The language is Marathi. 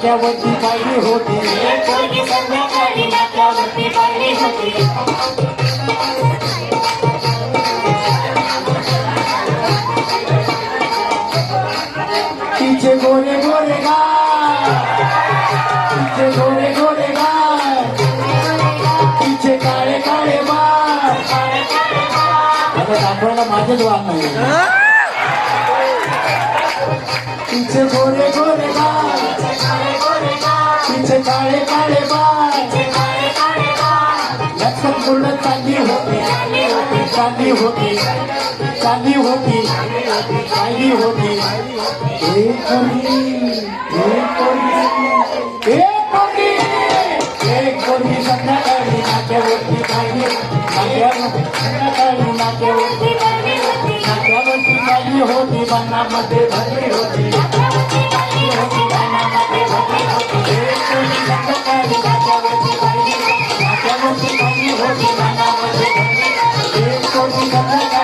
नाक्यावरती पाहिली होती. नाक्यावरती पाहिली होती. तिचे गोरे गोरे गाय तिचे गोरे गोरे गाय तिचे काळे काळे बाळ आता दाखवायला माझेच वाद नाही तिचे गोरे काले काले लक्षण पूर्ण चांदी होती चांदी होती। चांदी होती चांदी होती हे कोणी हे कोणी हे कोणी हे कोणी संध्याकाळी नाट्यावरती चांदी नाट्यावरती नाट्यावरती चांदी होती मनामध्ये भरली होती।